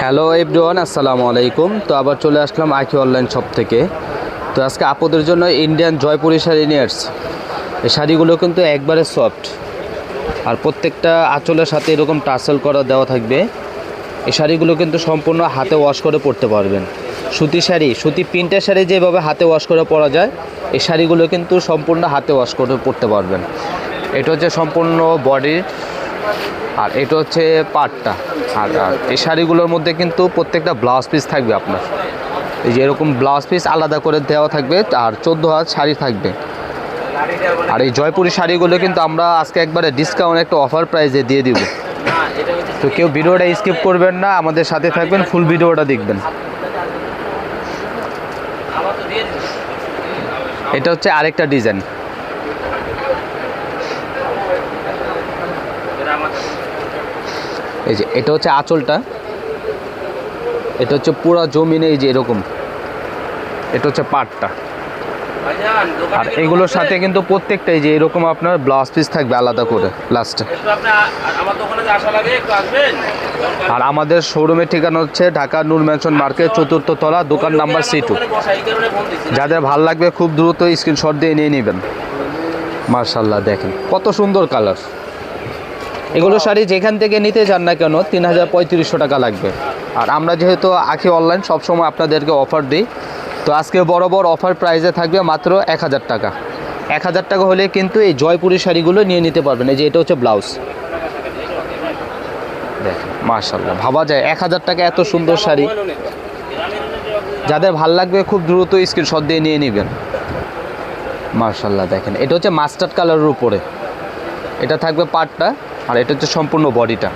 Hello everyone, আসসালামু আলাইকুম। তো আবার চলে আসলাম আইকি অনলাইন শপ থেকে। তো আজকে আপুদের জন্য ইন্ডিয়ান জয়পুরি শাড়ি নিয়ে আসছি। এই শাড়িগুলো কিন্তু একবারে সফট। আর প্রত্যেকটা আঁচলের সাথে এরকম টাসেল করা দেওয়া থাকবে। এই শাড়িগুলো কিন্তু সম্পূর্ণ হাতে ওয়াশ করে পরতে পারবেন। সুতি শাড়ি, সুতি প্রিন্টের শাড়ি যেভাবে হাতে ওয়াশ করে পরা যায়, এই শাড়িগুলো কিন্তু সম্পূর্ণ হাতে ওয়াশ করে পরতে পারবেন। এটা হচ্ছে সম্পূর্ণ বডির আর এটা হচ্ছে পাটটা। আর এই শাড়িগুলোর মধ্যে কিন্তু প্রত্যেকটা ব্লাউজ পিস থাকবে আপনার। এই যে এরকম ব্লাউজ পিস আলাদা করে দেওয়া থাকবে, আর চোদ্দ হাত শাড়ি থাকবে। আর এই জয়পুরি শাড়িগুলো কিন্তু আমরা আজকে একবারে ডিসকাউন্ট একটা অফার প্রাইসে দিয়ে দিব। তো কেউ ভিডিওটা স্কিপ করবেন না, আমাদের সাথে থাকবেন ফুল ভিডিওটা দেখবেন। এটা হচ্ছে আরেকটা ডিজাইন এই যে এটা হচ্ছে আঁচলটা। এটা হচ্ছে পুরা জমিনে এই যে এরকম। এটা হচ্ছে পাটটা। আর এগুলোর সাথে কিন্তু প্রত্যেকটাই যে এরকম আপনার ব্লাউজ পিস থাকবে আলাদা করে লাস্টে আর আমাদের শোরুমের ঠিকানা হচ্ছে ঢাকা নূর ম্যানশন মার্কেট চতুর্থ তলা দোকান নাম্বার সি টু যাদের ভালো লাগবে খুব দ্রুত স্ক্রিনশট দিয়ে নিয়ে নেবেন। মার্শাল্লাহ দেখেন কত সুন্দর কালার এগুলো শাড়ি যেখান থেকে নিতে চান না কেন তিন হাজার পঁয়ত্রিশশো টাকা লাগবে। আর আমরা যেহেতু আখি অনলাইন সবসময় আপনাদেরকে অফার দিই। তো আজকে বড় বড় অফার প্রাইসে থাকবে মাত্র এক হাজার টাকা। এক হাজার টাকা হলে কিন্তু এই জয়পুরি শাড়িগুলো নিয়ে নিতে পারবেন। এই যে এটা হচ্ছে ব্লাউজ দেখেন মার্শাল্লাহ ভাবা যায়, এক হাজার টাকা এত সুন্দর শাড়ি। যাদের ভালো লাগবে খুব দ্রুত স্ক্রিনশট দিয়ে নিয়ে নেবেন। মার্শাল্লাহ দেখেন, এটা হচ্ছে মাস্টার্ড কালারের উপরে। এটা থাকবে পার্টটা আর এটা হচ্ছে সম্পূর্ণ বডিটা।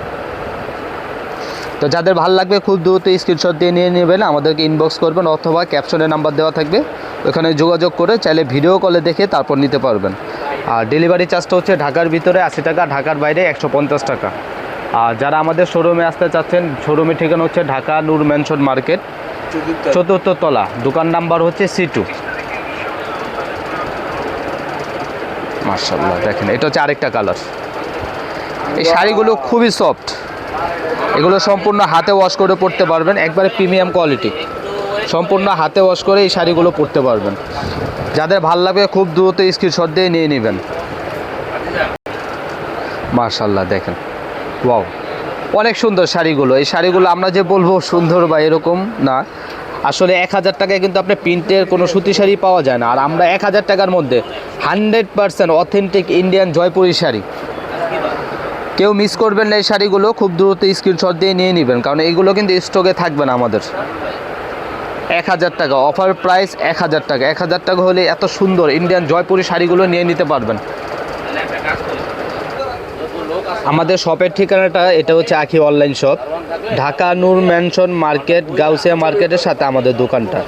তো যাদের ভালো লাগবে খুব দ্রুত স্ক্রিনশট দিয়ে নিয়ে নেবেন, আমাদেরকে ইনবক্স করবেন অথবা ক্যাপশনে নাম্বার দেওয়া থাকবে। ওখানে যোগাযোগ করে চাইলে ভিডিও কলে দেখে তারপর নিতে পারবেন। আর ডেলিভারি চার্জটা হচ্ছে ঢাকার ভিতরে আশি টাকা, ঢাকার বাইরে একশো পঞ্চাশ টাকা। আর যারা আমাদের শোরুমে আসতে চাচ্ছেন শোরুমের ঠিকানা হচ্ছে ঢাকা নূর ম্যানশন মার্কেট, চতুর্থ তলা। দোকান নাম্বার হচ্ছে সি টু মার্শাল্লাহ দেখেন, এটা হচ্ছে আরেকটা কালার এই শাড়িগুলো খুবই সফট এগুলো সম্পূর্ণ হাতে ওয়াশ করে পরতে পারবেন, একবারে প্রিমিয়াম কোয়ালিটি সম্পূর্ণ হাতে ওয়াশ করে এই শাড়িগুলো পরতে পারবেন। যাদের ভালো লাগবে খুব দ্রুত স্ক্রিনশট দিয়ে নিয়ে নেবেন। মার্শাল্লাহ দেখেন। ওয়াও অনেক সুন্দর শাড়িগুলো। এই শাড়িগুলো আমরা যে বলব সুন্দর বা এরকম না, আসলে এক হাজার টাকায় কিন্তু আপনার প্রিন্টের কোনো সুতি শাড়ি পাওয়া যায় না। আর আমরা এক হাজার টাকার মধ্যে hundred percent authentic Indian Jaipuri sari. কেউ মিস করবেন না এই শাড়িগুলো, খুব দ্রুত স্ক্রিনশট দিয়ে নিয়ে নেবেন, কারণ এইগুলো কিন্তু স্টকে থাকবে না আমাদের। এক হাজার টাকা অফার প্রাইস এক হাজার টাকা। এক হাজার টাকা হলে এত সুন্দর ইন্ডিয়ান জয়পুরি শাড়িগুলো নিয়ে নিতে পারবেন। আমাদের শপের ঠিকানাটা, এটা হচ্ছে Akhi online shop Dhaka Noor mansion market Gausia মার্কেটের সাথে আমাদের দোকানটা।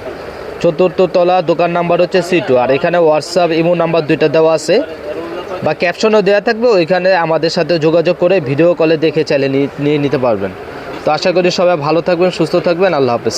চতুর্থ তলা, দোকান নাম্বার হচ্ছে সি টু আর এখানে হোয়াটসঅ্যাপ ইমো নাম্বার দুইটা দেওয়া আছে। বা ক্যাপশনও দেওয়া থাকবে, ওইখানে আমাদের সাথে যোগাযোগ করে ভিডিও কলে দেখে চাইলে নিয়ে নিয়ে নিতে পারবেন। তো আশা করি সবাই ভালো থাকবেন, সুস্থ থাকবেন, আল্লাহ হাফেজ।